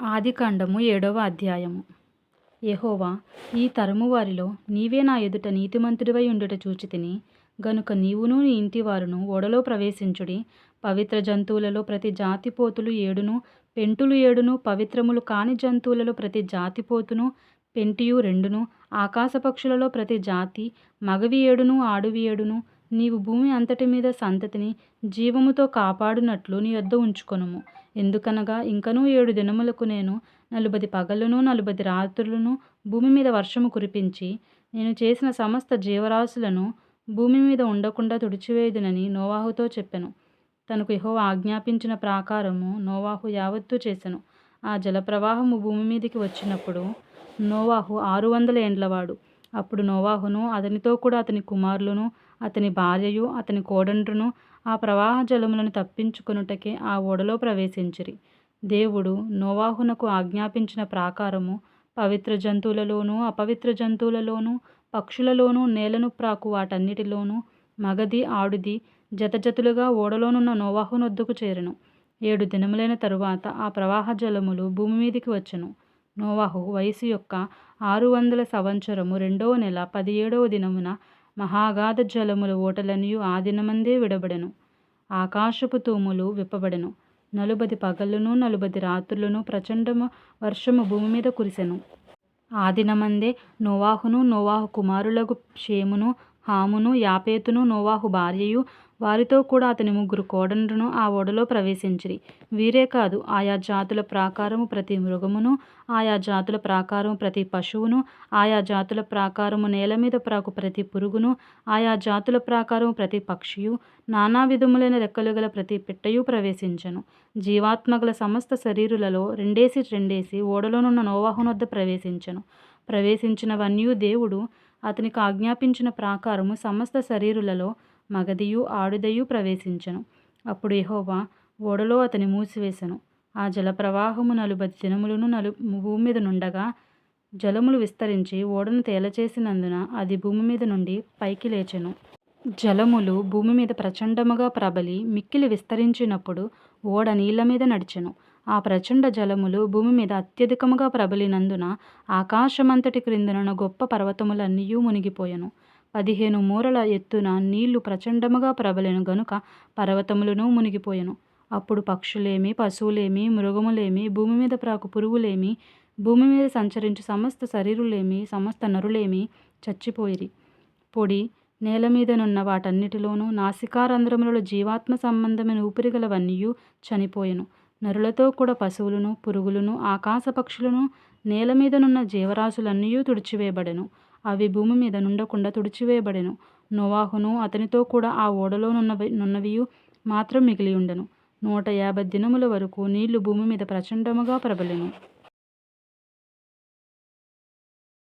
ఆదికాండము ఏడవ అధ్యాయము. యహోవా ఈ తరము వారిలో నీవే నా ఎదుట నీతిమంతుడివై ఉండుట చూచితిని. గనుక నీవును నీ ఇంటివారును ఓడలో ప్రవేశించుడి. పవిత్ర జంతువులలో ప్రతి జాతి పోతులు ఏడును పెంటులు ఏడును పవిత్రములు కాని జంతువులలో ప్రతి జాతి పోతును పెంటియు రెండును ఆకాశ పక్షులలో ప్రతి జాతి మగవి ఏడును ఆడువి ఏడును నీవు భూమి అంతటి మీద సంతతిని జీవముతో కాపాడునట్లు నీ యొద్ద ఉంచుకొనుము. ఎందుకనగా ఇంకనూ ఏడు దినములకు నేను నలుబది పగలును నలుబది రాత్రులను భూమి మీద వర్షము కురిపించి నేను చేసిన సమస్త జీవరాశులను భూమి మీద ఉండకుండా తుడిచివేయుదునని నోవాహుతో చెప్పెను. తనకు యెహోవా ఆజ్ఞాపించిన ప్రాకారము నోవాహు యావత్తూ చేసెను. ఆ జలప్రవాహము భూమి మీదకి వచ్చినప్పుడు నోవాహు ఆరు వందల ఏండ్లవాడు అప్పుడు నోవాహును అతనితో కూడా అతని కుమారులను అతని భార్యయు అతని కోడండ్రును ఆ ప్రవాహ జలములను తప్పించుకొనుటకే ఆ ఓడలో ప్రవేశించిరి. దేవుడు నోవాహునకు ఆజ్ఞాపించిన ప్రాకారము పవిత్ర జంతువులలోనూ అపవిత్ర జంతువులలోనూ పక్షులలోనూ నేలను ప్రాకు వాటన్నిటిలోనూ మగది ఆడుది జతజతులుగా ఓడలోనున్న నోవాహునొద్దుకు చేరెను. ఏడు దినములైన తరువాత ఆ ప్రవాహ జలములు భూమి మీదికి వచ్చెను. నోవాహు వయసు యొక్క ఆరు వందల సంవత్సరము రెండవ నెల పదిహేడవ దినమున మహాగాధ జలముల ఓటలనియు ఆ దినమందే విడబడెను. ఆకాశపు తూములు విప్పబడెను. నలుబది పగళ్ళును నలుబది రాత్రులను ప్రచండము వర్షము భూమి మీద కురిసెను. ఆ దినమందే నోవాహును నోవాహు కుమారులకు షేమును హామును యాపేతును నోవాహు భార్యయు వారితో కూడా అతని ముగ్గురు కోడనులను ఆ ఓడలో ప్రవేశించిరి. వీరే కాదు ఆయా జాతుల ప్రాకారము ప్రతి మృగమును ఆయా జాతుల ప్రాకారము ప్రతి పశువును ఆయా జాతుల ప్రాకారము నేల మీద ప్రాకు ప్రతి పురుగును ఆయా జాతుల ప్రాకారము ప్రతి పక్షియు నానా విధములైన రెక్కలు గల ప్రతి పిట్టయు ప్రవేశించను. జీవాత్మగల సమస్త శరీరులలో రెండేసి రెండేసి ఓడలోనున్న నోవాహునొద్ద ప్రవేశించను. ప్రవేశించినవన్నీ దేవుడు అతనికి ఆజ్ఞాపించిన ప్రాకారము సమస్త శరీరులలో మగదియు ఆడుదయు ప్రవేశించెను. అప్పుడు యహోవా ఓడలో అతని మూసివేశను ఆ జలప్రవాహము నలుబది దినములను నలు భూమి మీద నుండగా జలములు విస్తరించి ఓడను తేలచేసినందున అది భూమి మీద నుండి పైకి లేచెను. జలములు భూమి మీద ప్రచండముగా ప్రబలి మిక్కిలి విస్తరించినప్పుడు ఓడ నీళ్ళ మీద నడిచెను. ఆ ప్రచండ జలములు భూమి మీద అత్యధికముగా ప్రబలినందున ఆకాశమంతటి క్రిందనున్న గొప్ప పర్వతములన్నీ మునిగిపోయెను. పదిహేను మూరల ఎత్తున నీళ్ళు ప్రచండముగా ప్రబలెను గనుక పర్వతములను మునిగిపోయెను. అప్పుడు పక్షులేమి పశువులేమి మృగములేమి భూమి మీద ప్రాకు పురుగులేమి భూమి మీద సంచరించు సమస్త శరీరులేమి సమస్త నరులేమి చచ్చిపోయిరి. పొడి నేల మీదనున్న వాటన్నిటిలోనూ నాసికారంధ్రములలో జీవాత్మ సంబంధమైన ఊపిరిగలవన్నీయు చనిపోయెను. నరులతో కూడా పశువులను పురుగులను ఆకాశ పక్షులను నేల మీదనున్న జీవరాశులన్నీయూ తుడిచివేయబడెను. అవి భూమి మీద నుండకుండా తుడిచివేయబడెను. నోవాహును అతనితో కూడా ఆ ఓడలో నున్నవి నున్నవియు మాత్రం మిగిలి ఉండెను నూట యాభై దినముల వరకు నీళ్ళు భూమి మీద ప్రచండముగా ప్రబలెను.